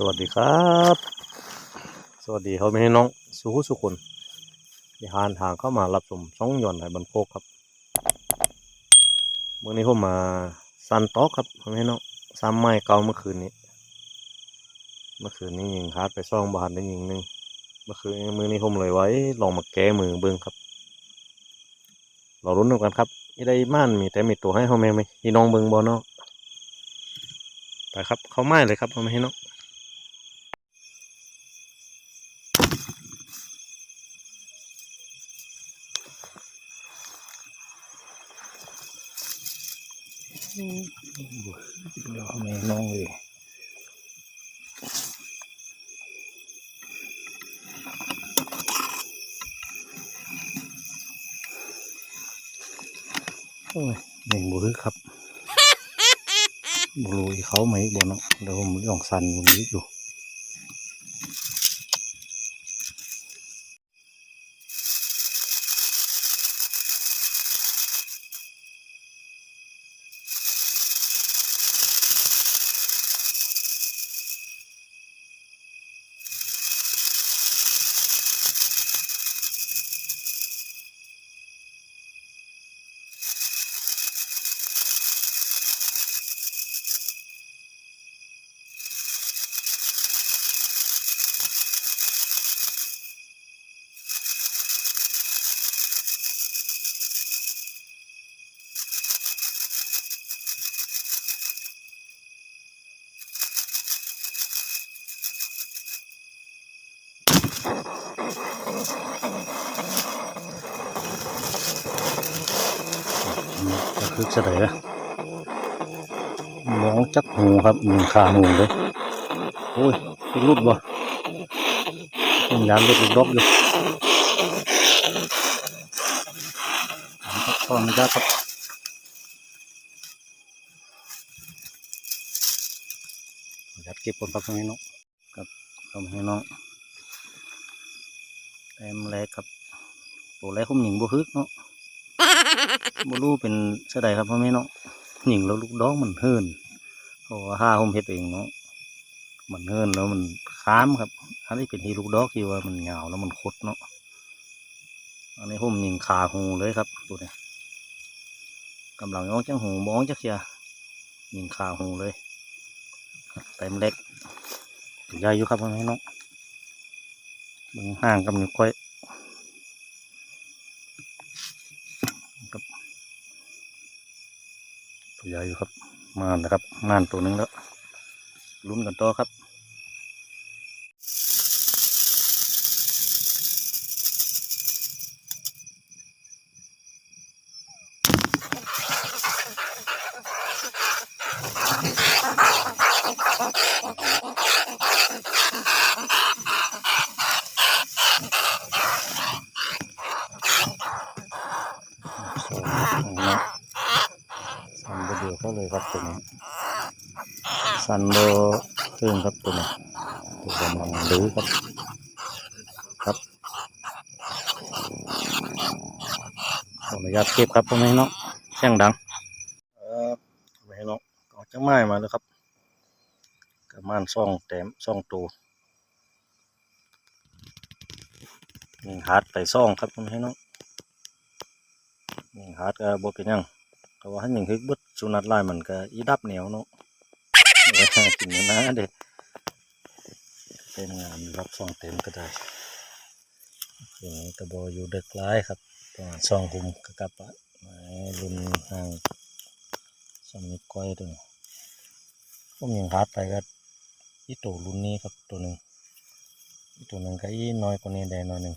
สวัสดีครับ สวัสดีเขาไม่ให้น้องสุขุสุคนที่หานทางเข้ามารับชมช่องหย่อนไหบันโคกครับเมื่อนี้ผมมาซันต็อกครับเขาไม่ให้น้องซ้ำไม้เก่าเมื่อคืนนี้ เมื่อคืนนี้ยิงฮาร์ดไปซ่องบาทได้ยิงหนึ่งเมื่อคืนมือนี้ผมเลยไว้ลองมาแก้มือเบิ้งครับ เรารุ้นกันครับไม่ได้ม่านมีแต่มีตัวให้เขาแม่ไหมพี่น้องเบิ้งบอเนาะไปครับเขาไม้เลยครับเขาไม่ให้น้อง เดี๋ยวไม่น้องเลยโอ้ยหนึ่งบุรึครับบุรุยเขาไหมบนเนาะเดี๋ยวผมลองสั่นบนนี้อยู่ คือเสดอมองจักหูครับหนึ่งขาหูเลยโอ้ยรูปบ่เป็นยามเล็กดอกอยู่ครับตอนนี้ครับยัดเก็บคนพักตรงนี้เนาะครับทำให้น้องเต็มแรกครับตัวแรกผมหญิงบ่ฮึกเนาะ บ่รู้เป็นเสยใดครับพ่อแม่เนาะหญิงแล้วลูกดอกมันเฮินเพราะว่าห้าผมเฮ็ดเองเนาะมันเฮินแล้วมันค้ามครับ อันนี้เป็นที่ลูกดอกที่ว่ามันยาวแล้วมันคดเนาะอันนี้ผมยิงขาหูเลยครับตัวนี้กำลังย้องจังหูมองจักเชียยิงขาหูเลยเต็มเล็กใหญ่อยู่ครับพ่อแม่เนาะมันห่างกับนิ้วก้อย ใหญ่อยู่ครับมานนะครับนานตัวนึงแล้วลุ้นกันต่อครับ สองนะสันเดียวเขาเลย ครับตัวนี้สันโบเพิ่มครับตัวนี้ตัวกำลังดื้อครับครับขออนุญาตเก็บครับพ่อแม่เนาะเสียงดังเออพ่อแม่เนาะออจากไม้มาแล้วครับกระมานซ่องแต้มซ่องตัวนี่ฮาร์ดไปซ่องครับพ่อแม่เนาะยิงฮาร์ดก็บ่เป็นยัง แต่ว่าหันยิงฮึกบิดสุนัขลายมันก็อีดับเหนียวเนาะกินเนื้อนะเด็ดเป็นงานรับซองเต็มก็ได้อย่างนี้ก็บออยู่เด็กหลายครับประมาณสองหุมกะกลับอะรุ่นห่างสองนิ้วก้อยตัวผมยิงฮาร์ดไปก็อีตัวรุ่นนี้ครับตัวหนึ่งอีตัวหนึ่งก็อีน้อยกว่านี้ได้น้อยหนึ่ง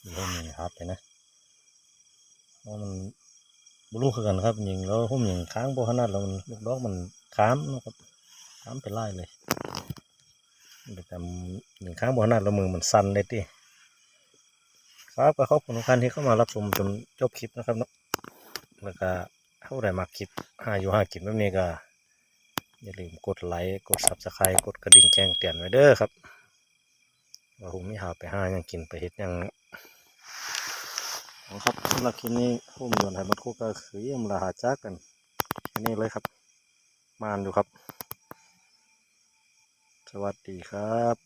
เดี๋ยวผมยิงฮาร์ดไปนะเพราะมัน บลูคือกันครับยิงแล้วผมยิงค้างโบ่ขนาดแล้วมันลูกดอกมันค้ามนะครับค้ามไปไล่เลยแต่ยิงค้างโบ่ขนาดแล้วมือมันสั่นเลยติครับก็ขอบคุณทุกท่านที่เข้ามารับชมจนจบคลิปนะครับเนาะแล้วก็เท่าไรมาคลิปหาอยู่หากินแบบนี้ก็อย่าลืมกดไลค์กดซับสไครต์กดกระดิ่งแจ้งเตือนไว้เด้อครับว่าผมไม่หาไปห้ายังกินไปเฮ็ดยัง ครับสำหรับคลิปนี้ผมโยนให้มันคู่ก็คือเยี่ยมลาหาจากกันแค่นี้เลยครับ มานอยู่ครับ สวัสดีครับ